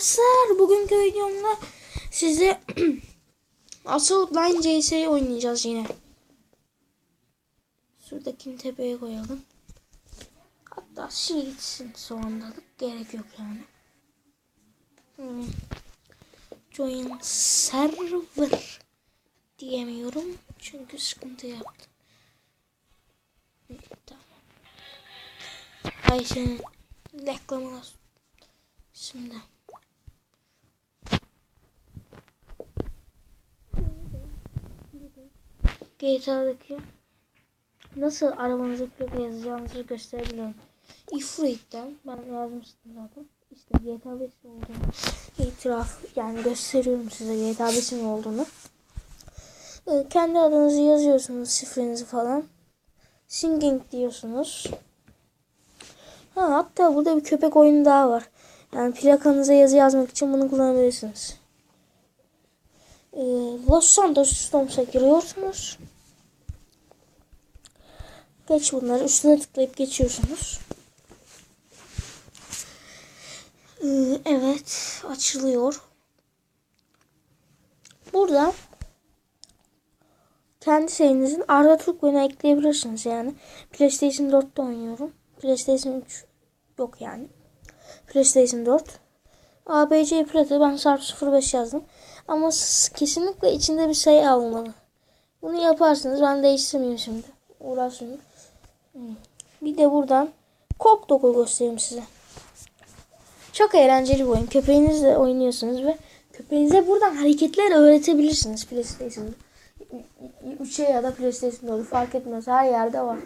arkadaşlar bugünkü videomda size Assault Line CS'yi oynayacağız yine. Şuradakini tepeye koyalım. Hatta şey gitsin sonralık gerek yok yani. Hmm. Join server diyemiyorum çünkü sıkıntı yaptım. Hı, Tamam. Ay senin reklamına Şimdi. GTA'daki nasıl arabanızı plaka yazacağınızı gösterebiliyorum. Ifrit'ten ben yazmıştım zaten. İşte GTA 5 olduğunu itiraf yani gösteriyorum size GTA 5'in olduğunu. Ee, Kendi adınızı yazıyorsunuz, şifrenizi falan. Singing diyorsunuz. Ha, hatta burada bir köpek oyunu daha var. Yani plakanıza yazı yazmak için bunu kullanabilirsiniz. Ee, Los Santos Stoms'a giriyorsunuz. Geç bunları. Üstüne tıklayıp geçiyorsunuz. Ee, evet. Açılıyor. Burada kendi şeyinizin Arda Türk ekleyebilirsiniz yani. PlayStation 4'te oynuyorum. PlayStation 3 yok yani. PlayStation 4. ABC Plata ben Sarp 05 yazdım. Ama kesinlikle içinde bir sayı almalı. Bunu yaparsınız. Ben değiştirmeyeyim şimdi. Uğraşmayayım. Hmm. Bir de buradan Kop Doku göstereyim size. Çok eğlenceli bir oyun. Köpeğinizle oynuyorsunuz ve köpeğinize buradan hareketler öğretebilirsiniz PlayStation'da. 3'e ya da PlayStation'da olur. Fark etmez. Her yerde var.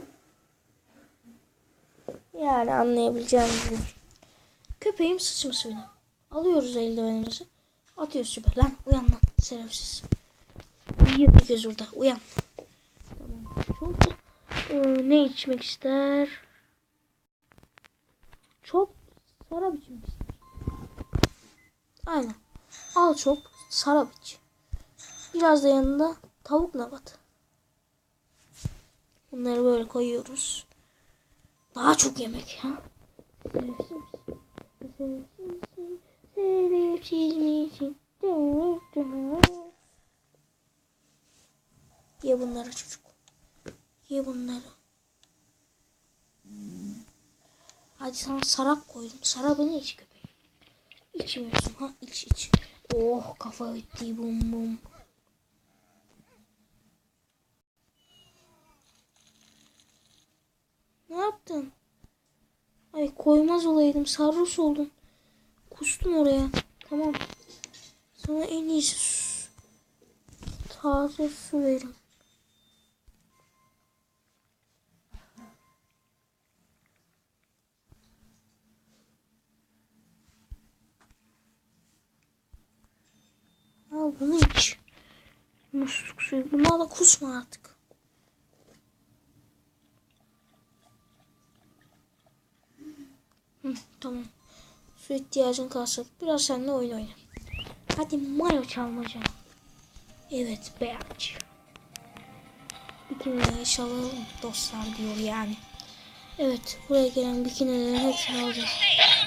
Yani anlayabileceğiniz gibi. Köpeğim sıçmış benim. Alıyoruz eldivenimizi. Atıyoruz süper. Lan uyan lan. Şerefsiz. Uyuyor bir göz orada. Uyan. Tamam. Çok Ee, ne içmek ister? Çok şarap içmek ister. Aynen. Al çok şarap iç. Biraz da yanında tavuk nabat. Bunları böyle koyuyoruz. Daha çok yemek ha. Şerefsiz misin? Ye bunları çocuk. Ye bunları. Hadi sana sarap koydum. Sarabını iç köpeğim. İçmiyorsun ha iç iç. Oh kafa gitti bum bum. Ne yaptın? Ay koymaz olaydım. Sarhoş oldum. Kustum oraya. Tamam. Sana en iyisi. Taze su verin. Al bunu iç. Musluk suyu. Bunlarla kusma artık. Hı, tamam. Su ihtiyacın kalsa biraz seninle oyun oyna. Hadi Mario çalmaca. Evet beğenci. Bikinileri çalalım dostlar diyor yani. Evet buraya gelen bikinilerin hepsini alacağız.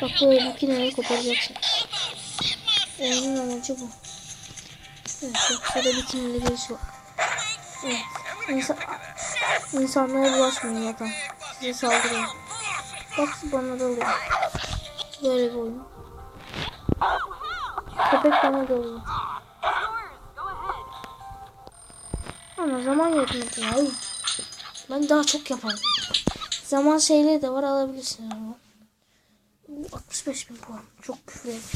Bak böyle bikinileri koparacaksınız. Oyunun amacı bu. Evet yoksa da bikinili birisi var. Evet. İnsan, insanlara bulaşmayın zaten. Size saldırıyor. Bak bana dalıyor. Böyle bir oyun. Köpek bana dalıyor. Ama zaman yetmedi ya. Ben daha çok yaparım. Zaman şeyleri de var alabilirsin ama. Bu 65 bin puan. Çok küfür.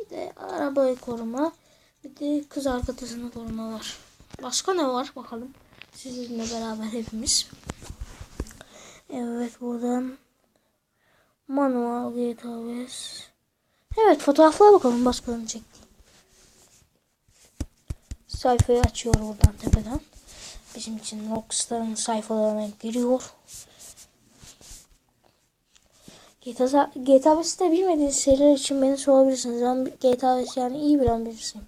Bir de arabayı koruma. Bir de kız arkadaşını koruma var. Başka ne var bakalım. Sizinle beraber hepimiz. Evet buradan manuel GTA 5. Evet fotoğraflara bakalım başkalarını çekti. Sayfayı açıyor oradan tepeden. Bizim için Rockstar'ın sayfalarına giriyor. GTA, GTA 5'te bilmediğiniz şeyler için beni sorabilirsiniz. Ben GTA 5 yani iyi bilen birisiyim.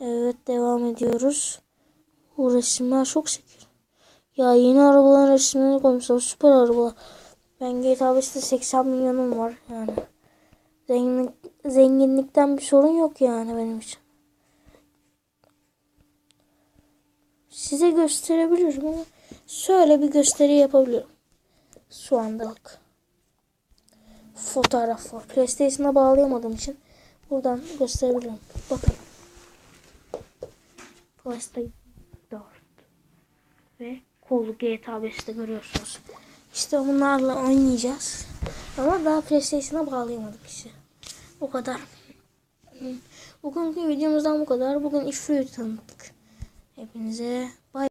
Evet devam ediyoruz. Bu resimler çok. Ya yeni arabaların resimlerini koymuşlar. Süper arabalar. Ben GTA 5'te 80 milyonum var yani. Zenginlik, zenginlikten bir sorun yok yani benim için. Size gösterebilirim ama şöyle bir gösteri yapabilirim. Şu andalık. Fotoğraf var. PlayStation'a bağlayamadığım için buradan gösterebilirim. Bakın. PlayStation 4 ve kolu GTA 5'te görüyorsunuz. İşte bunlarla oynayacağız. Ama daha PlayStation'a bağlayamadık işte. O kadar. Bugünkü videomuzdan bu kadar. Bugün Ifrit'i tanıttık. Hepinize bay